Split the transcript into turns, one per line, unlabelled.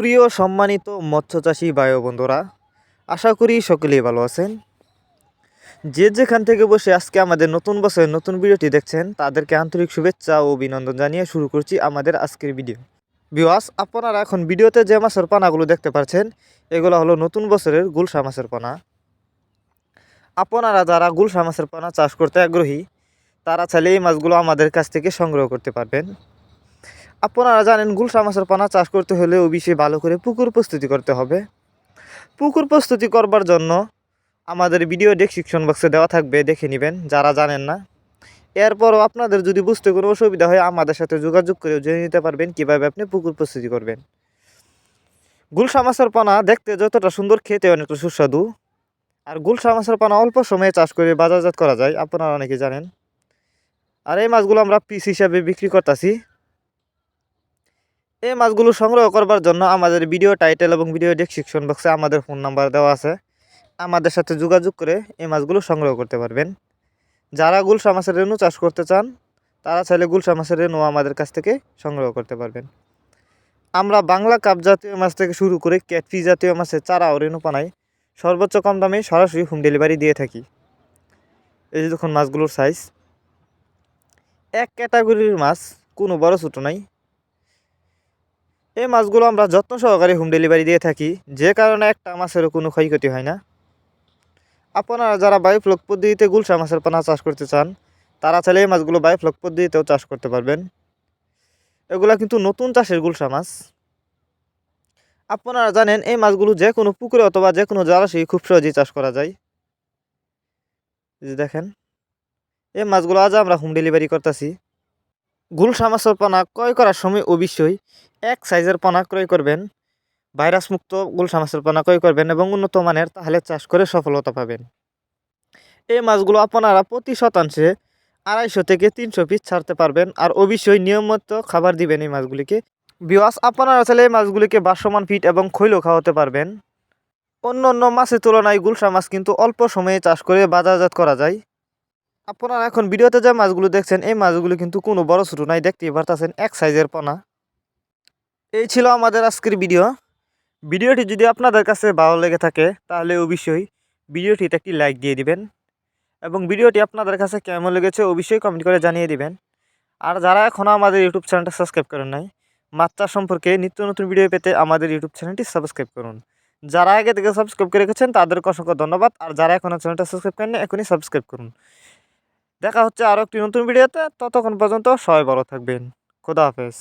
সুপ্রিয় সম্মানিত মৎস্যচাষী বায়ু বন্ধুরা, আশা করি সকলেই ভালো আছেন। যে যেখান থেকে বসে আজকে আমাদের নতুন বছরের নতুন ভিডিওটি দেখছেন, তাদেরকে আন্তরিক শুভেচ্ছা ও অভিনন্দন জানিয়ে শুরু করছি আমাদের আজকের ভিডিও। বিওয়াস আপনারা এখন ভিডিওতে যে মাছের পানাগুলো দেখতে পাচ্ছেন, এগুলো হলো নতুন বছরের গুলশা মাছের পানা। আপনারা যারা গুলশা মাছের পানা চাষ করতে আগ্রহী, তারা চাইলে এই মাছগুলো আমাদের কাছ থেকে সংগ্রহ করতে পারবেন। আপনারা জানেন গুলশা মাছের পানা চাষ করতে হলে অবশ্যই ভালো করে পুকুর প্রস্তুতি করতে হবে। পুকুর প্রস্তুতি করবার জন্য আমাদের ভিডিও ডেসক্রিপশন বক্সে দেওয়া থাকবে, দেখে নেবেন, যারা জানেন না। এরপরও আপনাদের যদি বুঝতে কোনো অসুবিধা হয়, আমাদের সাথে যোগাযোগ করে জেনে নিতে পারবেন কীভাবে আপনি পুকুর প্রস্তুতি করবেন। গুলশা মাছের পানা দেখতে যতটা সুন্দর খেতে অনেকটা সুস্বাদু। আর গুলশা মাছের পানা অল্প সময়ে চাষ করে বাজারজাত করা যায়, আপনারা অনেকে জানেন। আর এই মাছগুলো আমরা পিস হিসাবে বিক্রি করতেছি। এই মাছগুলো সংগ্রহ করবার জন্য আমাদের ভিডিও টাইটেল এবং ভিডিও ডেসক্রিপশন বক্সে আমাদের ফোন নাম্বার দেওয়া আছে। আমাদের সাথে যোগাযোগ করে এই মাছগুলো সংগ্রহ করতে পারবেন। যারা গুলশা মাছের রেণু চাষ করতে চান, তারা চাইলে গুলশা মাছের রেণু আমাদের কাছ থেকে সংগ্রহ করতে পারবেন। আমরা বাংলা কাপ জাতীয় মাছ থেকে শুরু করে ক্যাটফি জাতীয় মাছের চারা ও রেণু পানাই সর্বোচ্চ কম দামে সরাসরি হোম ডেলিভারি দিয়ে থাকি। এই যে দেখুন মাছগুলোর সাইজ এক ক্যাটাগরির মাছ কোনো বড় ছোটো নাই। এই মাছগুলো আমরা যত্ন সহকারে হোম ডেলিভারি দিয়ে থাকি। যে কারণে একটা মাছেরও কোনো ক্ষয়ক্ষতি হয় না। আপনারা যারা বায়োফ্লক পদ্ধতিতে গুলশা মাছের পানা চাষ করতে চান, তারা চাইলে এই মাছগুলো বায়োফ্লক পদ্ধতিতেও চাষ করতে পারবেন। এগুলা কিন্তু নতুন চাষের গুলশা মাছ। আপনারা জানেন, এই মাছগুলো যে কোনো পুকুরে অথবা যে কোনো জলাশয়ে খুব সহজেই চাষ করা যায়। দেখেন, এই মাছগুলো আজ আমরা হোম ডেলিভারি করতেছি। গুলশা মাছের পানা ক্রয় করার সময় অবশ্যই এক সাইজের পানা ক্রয় করবেন। ভাইরাস মুক্ত গুলশা মাছের পানা ক্রয় করবেন এবং উন্নত মানের তাহলে চাষ করে সফলতা পাবেন। এই মাছগুলো আপনারা প্রতি শতাংশে আড়াইশো থেকে তিনশো পিস ছাড়তে পারবেন আর অবশ্যই নিয়মিত খাবার দিবেন এই মাছগুলিকে। বিওয়াস আপনারা চাইলে এই মাছগুলিকে বাসমান ফিট এবং খৈলও খাওয়াতে পারবেন। অন্য অন্য মাছের তুলনায় গুলশা মাছ কিন্তু অল্প সময়ে চাষ করে বাজারজাত করা যায়। আপনারা এখন ভিডিওতে যে মাছগুলো দেখছেন, এই মাছগুলো কিন্তু কোনো বড় ছোটো নাই, দেখতেই পারতেছেন, এক সাইজের পোনা। এই ছিল আমাদের আজকের ভিডিও। ভিডিওটি যদি আপনাদের কাছে ভালো লেগে থাকে, তাহলে অবশ্যই ভিডিওটিতে একটি লাইক দিয়ে দিবেন এবং ভিডিওটি আপনাদের কাছে কেমন লেগেছে অবশ্যই কমেন্ট করে জানিয়ে দিবেন। আর যারা এখনও আমাদের ইউটিউব চ্যানেলটা সাবস্ক্রাইব করেন নাই, মাত্রা সম্পর্কে নিত্য নতুন ভিডিও পেতে আমাদের ইউটিউব চ্যানেলটি সাবস্ক্রাইব করুন। যারা আগে থেকে সাবস্ক্রাইব করে রেখেছেন, তাদেরকে অসংখ্য ধন্যবাদ। আর যারা এখনও চ্যানেলটা সাবস্ক্রাইব করেন এখনই সাবস্ক্রাইব করুন। দেখা হচ্ছে আরও একটি নতুন ভিডিওতে। ততক্ষণ পর্যন্ত সবাই ভালো থাকবেন। খোদা হাফেজ।